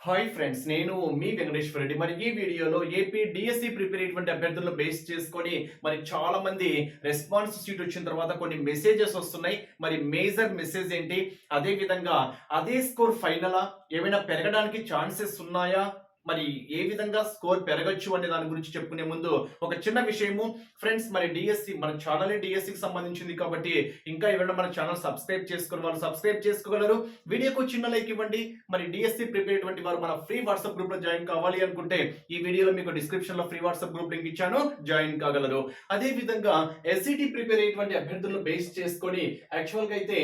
Hi friends నేను మీ వెంకటేశ్వర రెడ్డి. మరి ఈ వీడియోలో ఏపీ డిఎస్సి ప్రిపేర్ అయినటువంటి అభ్యర్థులను బేస్ చేసుకొని మరి చాలా మంది రెస్పాన్స్ షీట్ వచ్చిన తర్వాత కొన్ని మెసేజెస్ వస్తున్నాయి. మరి మేజర్ మెసేజ్ ఏంటి? అదే విధంగా అదే స్కోర్ ఫైనలా ఏమైనా పెరగడానికి ఛాన్సెస్ ఉన్నాయా? మరి ఏ విధంగా స్కోర్ పెరగచ్చు అనే దాని గురించి చెప్పుకునే ముందు ఒక చిన్న విషయము. ఫ్రెండ్స్ మరి డిఎస్సి మన ఛానల్ డిఎస్సికి సంబంధించింది కాబట్టి ఇంకా ఎవరైనా మన ఛానల్ సబ్స్క్రైబ్ చేసుకుని వాళ్ళు సబ్స్క్రైబ్ చేసుకోగలరు. వీడియోకు చిన్న లైక్ ఇవ్వండి. మరి డిఎస్సి ప్రిపేర్ అయ్యేటువంటి వారు మన ఫ్రీ వాట్సాప్ గ్రూప్లో జాయిన్ కావాలి అనుకుంటే ఈ వీడియోలో మీకు డిస్క్రిప్షన్లో ఫ్రీ వాట్సాప్ గ్రూప్ లింక్ ఇచ్చాను. జాయిన్ కాగలరు. అదే విధంగా ఎస్సిటి ప్రిపేర్ అయ్యేటువంటి అభ్యర్థులను బేస్ చేసుకొని యాక్చువల్గా అయితే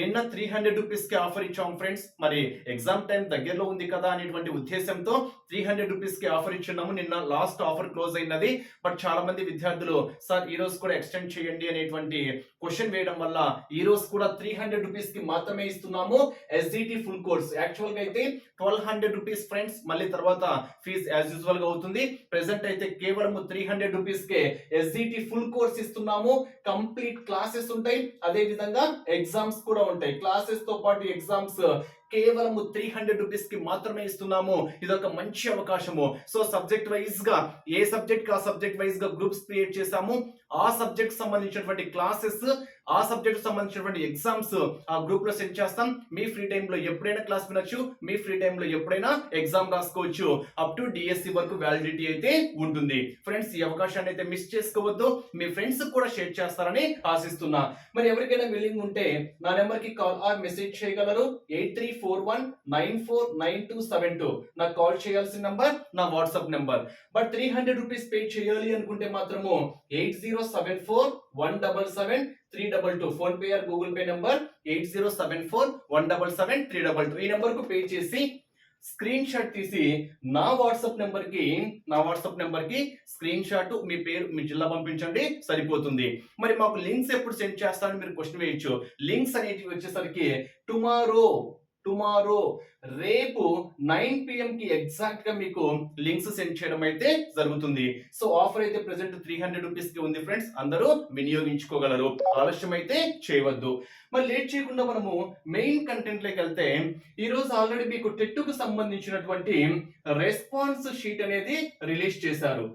నిన్న త్రీ హండ్రెడ్ రూపీస్కి ఆఫర్ ఇచ్చాం ఫ్రెండ్స్. మరి ఎగ్జామ్ టైం దగ్గరలో ఉంది కదా అనేటువంటి ఉద్దేశంతో త్రీ హండ్రెడ్ రూపీస్కి ఆఫర్ ఇచ్చున్నాము. నిన్న లాస్ట్ ఆఫర్ క్లోజ్ అయినది. బట్ చాలా మంది విద్యార్థులు సార్ ఈ రోజు కూడా ఎక్స్టెండ్ చేయండి అనేటువంటి క్వశ్చన్ వేయడం వల్ల ఈ రోజు కూడా త్రీ హండ్రెడ్ రూపీస్కి మాత్రమే ఇస్తున్నాము. ఎస్డిటి ఫుల్ కోర్స్ యాక్చువల్గా అయితే ట్వెల్వ్ హండ్రెడ్ రూపీస్ ఫ్రెండ్స్ మళ్ళీ తర్వాత ఫీజ్ యాజ్ యూజువల్గా అవుతుంది. ప్రెసెంట్ అయితే కేవలం త్రీ హండ్రెడ్ రూపీస్ కే ఎస్డిటి ఫుల్ కోర్స్ ఇస్తున్నాము. కంప్లీట్ క్లాసెస్ ఉంటాయి. అదే విధంగా ఎగ్జామ్స్ కూడా ఉంటాయి. క్లాసెస్తో పాటు ఎగ్జామ్స్ కేవలం త్రీ హండ్రెడ్ రూపీస్కి మాత్రమే ఇస్తున్నాము. ఇది ఒక మంచి అవకాశము. సో సబ్జెక్ట్ వైజ్గా ఏ సబ్జెక్ట్ ఆ సబ్జెక్ట్ వైజ్గా గ్రూప్స్ క్రియేట్ చేసాము ఆ సబ్జెక్ట్ సంబంధించినటువంటి క్లాసెస్ ఆ సబ్జెక్ట్ సంబంధించినటువంటి ఎగ్జామ్స్ ఆ గ్రూప్లో సెండ్ చేస్తాం. మీ ఫ్రీ టైంలో ఎప్పుడైనా క్లాస్ వినొచ్చు. మీ ఫ్రీ టైంలో ఎప్పుడైనా ఎగ్జామ్ రాసుకోవచ్చు. అప్ టు డిఎస్సి వరకు వ్యాలిడిటీ అయితే ఉంటుంది. ఫ్రెండ్స్ ఈ అవకాశాన్ని అయితే మిస్ చేసుకోవద్దు. మీ ఫ్రెండ్స్ కూడా షేర్ చేస్తారని ఆశిస్తున్నా. మరి ఎవరికైనా విల్లింగ్ ఉంటే నా నెంబర్కి కాల్ ఆర్ మెసేజ్ చేయగలరు. Eight three four one nine four nine two seven two నాకు కాల్ చేయాల్సిన నంబర్ నా WhatsApp number but three hundred rupees pay చేయాలి అనుకుంటే మాత్రము eight zero seven four one double seven three double two. PhonePe or Google Pay number eight zero seven four one double seven three double two. ఈ నెంబర్కు pay చేసి screenshot తీసి నా WhatsApp నెంబర్కి నా వాట్సాప్ నెంబర్కి స్క్రీన్ షాట్ మీ పేరు మీ జిల్లా పంపించండి సరిపోతుంది. మరి మాకు లింక్స్ ఎప్పుడు సెండ్ చేస్తారని మీరు క్వశ్చన్ వేయచ్చు. లింక్స్ అనేటివి వచ్చేసరికి టుమారో టుమారో. రేపు నైన్ పిఎం కి ఎగ్జాక్ట్గా మీకు లింక్స్ సెండ్ చేయడం అయితే జరుగుతుంది. సో ఆఫర్ అయితే ప్రెసెంట్ త్రీ హండ్రెడ్ రూపీస్కి ఉంది ఫ్రెండ్స్. అందరూ వినియోగించుకోగలరు. ఆలస్యం అయితే చేయవద్దు. మరి లేట్ చేయకుండా మనము మెయిన్ కంటెంట్లోకి వెళ్తే ఈ రోజు ఆల్రెడీ మీకు టెట్టుకు సంబంధించినటువంటి రెస్పాన్స్ షీట్ అనేది రిలీజ్ చేశారు.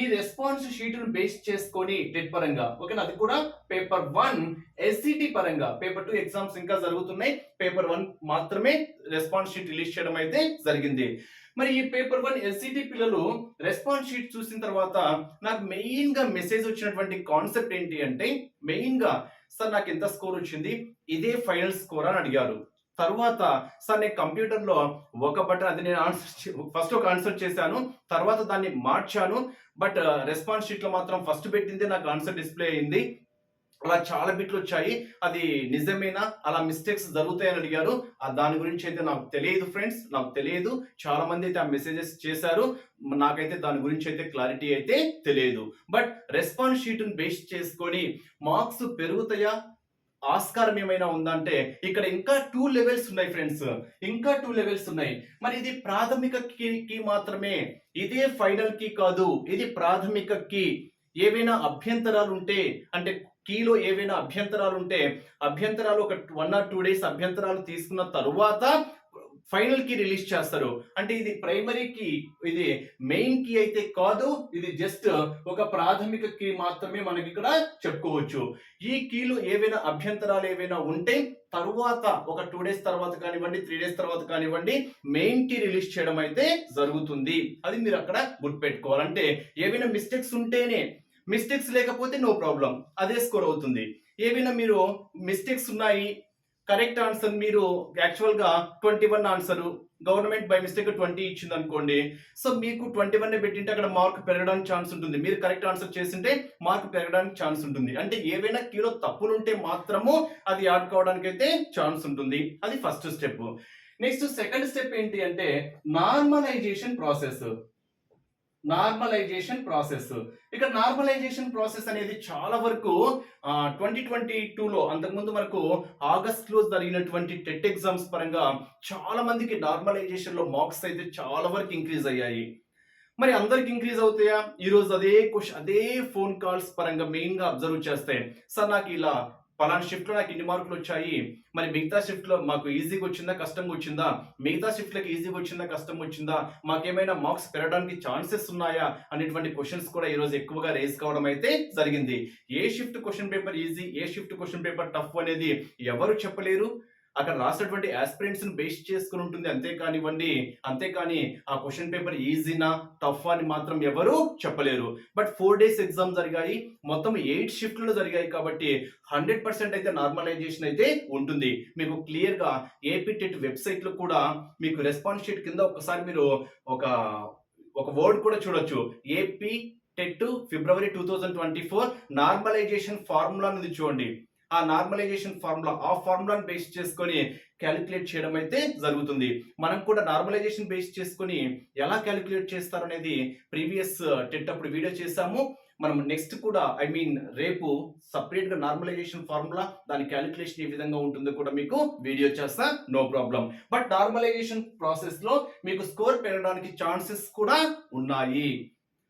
ఈ రెస్పాన్స్ షీట్ను బేస్ చేసుకొని టెట్ పరంగా. ఓకేనా? అది కూడా పేపర్ వన్ ఎస్సిటి పరంగా. పేపర్ టూ ఎగ్జామ్స్ ఇంకా జరుగుతున్నాయి. పేపర్ వన్ మాత్రమే రెస్పాన్స్ షీట్ రిలీజ్ చేయడం అయితే జరిగింది. మరి ఈ పేపర్ వన్ ఎస్సిటి పిల్లలు రెస్పాన్స్ షీట్ చూసిన తర్వాత నాకు మెయిన్గా మెసేజ్ వచ్చినటువంటి కాన్సెప్ట్ ఏంటి అంటే మెయిన్గా సార్ నాకు ఎంత స్కోర్ వచ్చింది? ఇదే ఫైనల్ స్కోర్ అని అడిగారు. తర్వాత సార్ నేను కంప్యూటర్లో ఒక బటన్ అది నేను ఆన్సర్ ఫస్ట్ ఒక ఆన్సర్ చేశాను తర్వాత దాన్ని మార్చాను బట్ రెస్పాన్స్ షీట్లో మాత్రం ఫస్ట్ పెట్టిందే నాకు ఆన్సర్ డిస్ప్లే అయింది. అలా చాలా బిట్లు వచ్చాయి. అది నిజమేనా? అలా మిస్టేక్స్ జరుగుతాయని అడిగారు. ఆ దాని గురించి అయితే నాకు తెలియదు ఫ్రెండ్స్ నాకు తెలియదు. చాలా మంది అయితే ఆ మెసేజెస్ చేశారు. నాకైతే దాని గురించి అయితే క్లారిటీ అయితే తెలియదు. బట్ రెస్పాన్స్ షీట్ను బేస్ చేసుకొని మార్క్స్ పెరుగుతాయా? ఆస్కారం ఏమైనా ఉందంటే ఇక్కడ ఇంకా టూ లెవెల్స్ ఉన్నాయి ఫ్రెండ్స్ ఇంకా టూ లెవెల్స్ ఉన్నాయి. మరి ఇది ప్రాథమిక కి మాత్రమే. ఇదే ఫైనల్కి కాదు. ఇది ప్రాథమిక కి ఏవైనా అభ్యంతరాలు ఉంటే అంటే కీలో ఏవైనా అభ్యంతరాలు ఉంటే అభ్యంతరాలు ఒక వన్ ఆర్ టూ డేస్ అభ్యంతరాలు తీసుకున్న తరువాత ఫైనల్కి రిలీజ్ చేస్తారు. అంటే ఇది ప్రైమరీ కి ఇది మెయిన్కి అయితే కాదు ఇది జస్ట్ ఒక ప్రాథమిక కీ మాత్రమే మనకి ఇక్కడ చెప్పుకోవచ్చు. ఈ కీలు ఏవైనా అభ్యంతరాలు ఏవైనా ఉంటే తరువాత ఒక టూ డేస్ తర్వాత కానివ్వండి త్రీ డేస్ తర్వాత కానివ్వండి మెయిన్కి రిలీజ్ చేయడం అయితే జరుగుతుంది. అది మీరు అక్కడ గుర్తుపెట్టుకోవాలంటే ఏవైనా మిస్టేక్స్ ఉంటేనే మిస్టేక్స్ లేకపోతే నో ప్రాబ్లం అదే స్కోర్ అవుతుంది. ఏవైనా మీరు మిస్టేక్స్ ఉన్నాయి కరెక్ట్ ఆన్సర్ మీరు యాక్చువల్గా twenty one answer government by mistake twenty ఇచ్చింది అనుకోండి సో మీకు ట్వంటీ వన్ పెట్టింటే అక్కడ మార్క్ పెరగడానికి ఛాన్స్ ఉంటుంది. మీరు కరెక్ట్ ఆన్సర్ చేసింటే మార్క్ పెరగడానికి ఛాన్స్ ఉంటుంది. అంటే ఏవైనా కీలో తప్పులు ఉంటే మాత్రము అది యాడ్ కావడానికి అయితే ఛాన్స్ ఉంటుంది. అది first step. Next second step ఏంటి అంటే నార్మలైజేషన్ ప్రాసెస్. Normalization process. ఇక్కడ నార్మలైజేషన్ ప్రాసెస్ అనేది చాలా వరకు ట్వంటీ ట్వంటీ టూలో అంతకుముందు మనకు ఆగస్ట్లో జరిగినటువంటి టెట్ ఎగ్జామ్స్ పరంగా చాలా మందికి నార్మలైజేషన్లో మార్క్స్ అయితే చాలా వరకు ఇంక్రీజ్ అయ్యాయి. మరి అందరికి ఇంక్రీజ్ అవుతాయా? ఈరోజు అదే క్వశ్చన్ అదే ఫోన్ కాల్స్ పరంగా మెయిన్గా అబ్జర్వ్ చేస్తే సార్ నాకు ఇలా పలానా షిఫ్ట్లో నాకు ఇన్ని మార్కులు వచ్చాయి. మరి మిగతా షిఫ్ట్లో మాకు ఈజీగా వచ్చిందా కష్టంగా వచ్చిందా? మిగతా షిఫ్ట్లకు ఈజీగా వచ్చిందా కష్టం వచ్చిందా? మాకేమైనా మార్క్స్ పెరగడానికి ఛాన్సెస్ ఉన్నాయా? అనేటువంటి క్వశ్చన్స్ కూడా ఈరోజు ఎక్కువగా రేస్ కావడం అయితే జరిగింది. ఏ షిఫ్ట్ క్వశ్చన్ పేపర్ ఈజీ ఏ షిఫ్ట్ క్వశ్చన్ పేపర్ టఫ్ అనేది ఎవరు చెప్పలేరు. అక్కడ రాసినటువంటి ఆస్పిరెంట్స్ను బేస్ చేసుకుని ఉంటుంది. అంతే కానివ్వండి అంతేకాని ఆ క్వశ్చన్ పేపర్ ఈజీనా టఫ్ అని మాత్రం ఎవరు చెప్పలేరు. బట్ ఫోర్ డేస్ ఎగ్జామ్ జరిగాయి. మొత్తం ఎయిట్ షిఫ్ట్లు జరిగాయి కాబట్టి హండ్రెడ్ పర్సెంట్ అయితే నార్మలైజేషన్ అయితే ఉంటుంది. మీకు క్లియర్గా ఏపీ టెట్ వెబ్సైట్లో కూడా మీకు రెస్పాన్స్ షీట్ కింద ఒకసారి మీరు ఒక ఒక వర్డ్ కూడా చూడొచ్చు. AP TET February two thousand twenty four normalization formula అనేది చూడండి. ఆ నార్మలైజేషన్ ఫార్ములా ఆ ఫార్ములాను బేస్ చేసుకొని క్యాలిక్యులేట్ చేయడం అయితే జరుగుతుంది. మనం కూడా నార్మలైజేషన్ బేస్ చేసుకొని ఎలా క్యాలిక్యులేట్ చేస్తారు అనేది ప్రీవియస్ టెట్ uh, అప్పుడు వీడియో చేసాము మనం నెక్స్ట్ కూడా ఐ మీన్ రేపు సపరేట్గా నార్మలైజేషన్ ఫార్ములా దాని క్యాలిక్యులేషన్ ఏ విధంగా ఉంటుందో కూడా మీకు వీడియో చేస్తా నో ప్రాబ్లం బట్ నార్మలైజేషన్ ప్రాసెస్లో మీకు స్కోర్ పెరగడానికి ఛాన్సెస్ కూడా ఉన్నాయి.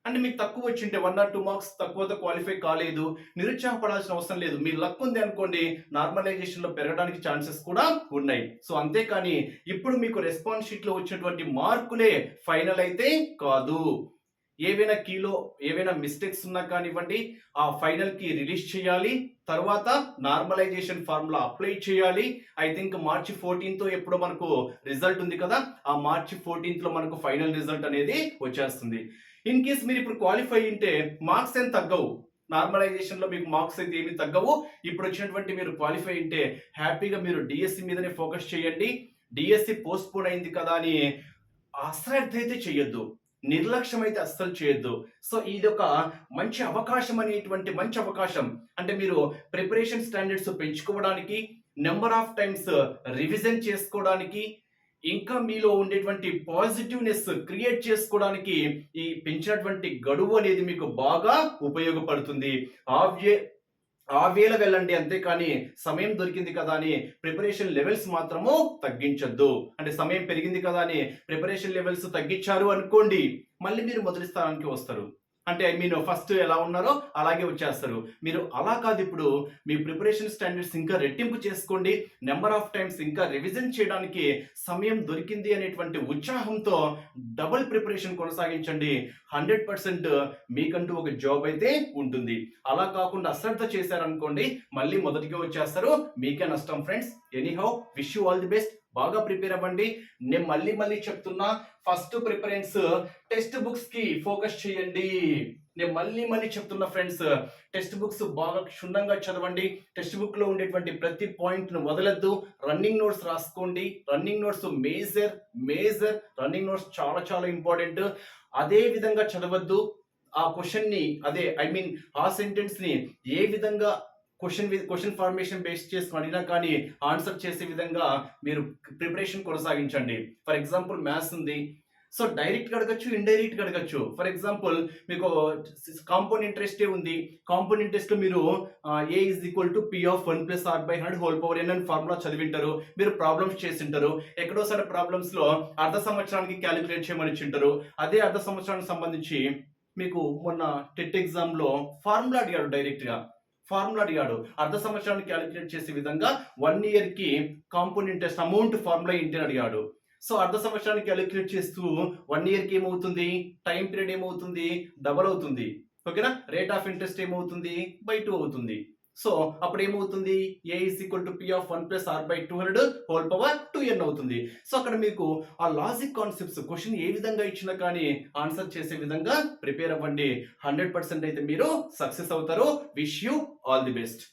అంటే మీకు తక్కువ వచ్చింటే వన్ ఆర్ టూ మార్క్స్ తక్కువతో క్వాలిఫై కాలేదు నిరుత్సాహపడాల్సిన అవసరం లేదు. మీ లక్ ఉంది అనుకోండి నార్మలైజేషన్లో పెరగడానికి ఛాన్సెస్ కూడా ఉన్నాయి. సో అంతేకాని ఇప్పుడు మీకు రెస్పాన్స్ షీట్లో వచ్చినటువంటి మార్కులే ఫైనల్ అయితే కాదు. ఏవైనా కీలో ఏవైనా మిస్టేక్స్ ఉన్నా కానివ్వండి ఆ ఫైనల్కి రిలీజ్ చేయాలి. తర్వాత నార్మలైజేషన్ ఫార్ములా అప్లై చేయాలి. ఐ థింక్ మార్చి ఫోర్టీన్త్ ఎప్పుడు మనకు రిజల్ట్ ఉంది కదా ఆ మార్చి ఫోర్టీన్త్లో మనకు ఫైనల్ రిజల్ట్ అనేది వచ్చేస్తుంది. ఇన్ కేస్ మీరు ఇప్పుడు క్వాలిఫై ఉంటే మార్క్స్ ఏం తగ్గవు. నార్మలైజేషన్లో మీకు మార్క్స్ అయితే ఏమి తగ్గవు. ఇప్పుడు వచ్చినటువంటి మీరు క్వాలిఫై ఉంటే హ్యాపీగా మీరు డిఎస్సి మీదనే ఫోకస్ చేయండి. డిఎస్సి పోస్ట్ పోన్ అయింది కదా అని అశ్రద్ధ అయితే చేయొద్దు. నిర్లక్ష్యం అయితే అస్సలు చేయొద్దు. సో ఇది ఒక మంచి అవకాశం అనేటువంటి మంచి అవకాశం. అంటే మీరు ప్రిపరేషన్ స్టాండర్డ్స్ పెంచుకోవడానికి నెంబర్ ఆఫ్ టైమ్స్ రివిజన్ చేసుకోవడానికి ఇంకా మీలో ఉండేటువంటి పాజిటివ్నెస్ క్రియేట్ చేసుకోవడానికి ఈ పెంచినటువంటి గడువు అనేది మీకు బాగా ఉపయోగపడుతుంది. ఆవ్యే ఆ వేళ వెళ్ళండి అంతేకాని సమయం దొరికింది కదా అని ప్రిపరేషన్ లెవెల్స్ మాత్రము తగ్గించొద్దు. అంటే సమయం పెరిగింది కదా అని ప్రిపరేషన్ లెవెల్స్ తగ్గించారు అనుకోండి మళ్ళీ మీరు మొదటి స్థానానికి వస్తారు. అంటే ఐ మీన్ ఫస్ట్ ఎలా ఉన్నారో అలాగే వచ్చేస్తారు. మీరు అలా కాదు ఇప్పుడు మీ ప్రిపరేషన్ స్టాండర్డ్స్ ఇంకా రెట్టింపు చేసుకోండి. నెంబర్ ఆఫ్ టైమ్స్ ఇంకా రివిజన్ చేయడానికి సమయం దొరికింది అనేటువంటి ఉత్సాహంతో డబుల్ ప్రిపరేషన్ కొనసాగించండి. హండ్రెడ్ పర్సెంట్ మీకంటూ ఒక జాబ్ అయితే ఉంటుంది. అలా కాకుండా అశ్రద్ధ చేశారనుకోండి మళ్ళీ మొదటిగా వచ్చేస్తారు. మీకే నష్టం friends anyhow wish you all the best బాగా ప్రిపేర్ అవ్వండి. నేను మళ్ళీ మళ్ళీ చెప్తున్నా ఫస్ట్ ప్రిఫరెన్స్ టెక్స్ట్ బుక్స్కి ఫోకస్ చేయండి. నేను మళ్ళీ మళ్ళీ చెప్తున్నా ఫ్రెండ్స్ టెక్స్ట్ బుక్స్ బాగా క్షుణ్ణంగా చదవండి. టెక్స్ట్ బుక్లో ఉండేటువంటి ప్రతి పాయింట్ను వదలద్దు. రన్నింగ్ నోట్స్ రాసుకోండి. Running notes major major running notes చాలా చాలా ఇంపార్టెంట్ అదే విధంగా చదవద్దు. ఆ క్వశ్చన్ని అదే ఐ మీన్ ఆ సెంటెన్స్ని ఏ విధంగా క్వశ్చన్ క్వశ్చన్ ఫార్మేషన్ బేస్ చేసుకుని అడిగినా కానీ ఆన్సర్ చేసే విధంగా మీరు ప్రిపరేషన్ కొనసాగించండి. ఫర్ ఎగ్జాంపుల్ మ్యాథ్స్ ఉంది. సో డైరెక్ట్గా అడగచ్చు ఇండైరెక్ట్గా అడగచ్చు. ఫర్ ఎగ్జాంపుల్ మీకు కాంపౌండ్ ఇంట్రెస్టే ఉంది. కాంపౌండ్ ఇంట్రెస్ట్లో మీరు A is equal to P of one plus R by hundred whole power N అని ఫార్ములా చదివింటారు. మీరు ప్రాబ్లమ్స్ చేసింటారు. ఎక్కడోసారి సరే ప్రాబ్లమ్స్లో అర్ధ సంవత్సరానికి క్యాలిక్యులేట్ చేయమని ఇచ్చింటారు అదే అర్ధ సంవత్సరానికి సంబంధించి మీకు మొన్న టెట్ ఎగ్జామ్లో ఫార్ములా అడిగాడు డైరెక్ట్గా ఫార్ములా అడిగాడు. అర్ధ సంవత్సరానికి క్యాలిక్యులేట్ చేసే విధంగా వన్ ఇయర్కి కాంపౌండ్ ఇంట్రెస్ట్ అమౌంట్ ఫార్ములా ఏంటి అని అడిగాడు. సో అర్ధ సంవత్సరానికి క్యాలిక్యులేట్ చేస్తూ వన్ ఇయర్కి ఏమవుతుంది? టైం పీరియడ్ ఏమవుతుంది? డబల్ అవుతుంది. ఓకేనా? రేట్ ఆఫ్ ఇంట్రెస్ట్ ఏమవుతుంది? బై టూ అవుతుంది. సో అప్పుడు ఏమవుతుంది A is equal to P of one plus R by two hundred whole power two N అవుతుంది. సో అక్కడ మీకు ఆ లాజిక్ కాన్సెప్ట్స్ క్వశ్చన్ ఏ విధంగా ఇచ్చినా కానీ ఆన్సర్ చేసే విధంగా ప్రిపేర్ అవ్వండి. హండ్రెడ్ పర్సెంట్ అయితే మీరు సక్సెస్ అవుతారు. Wish you all the best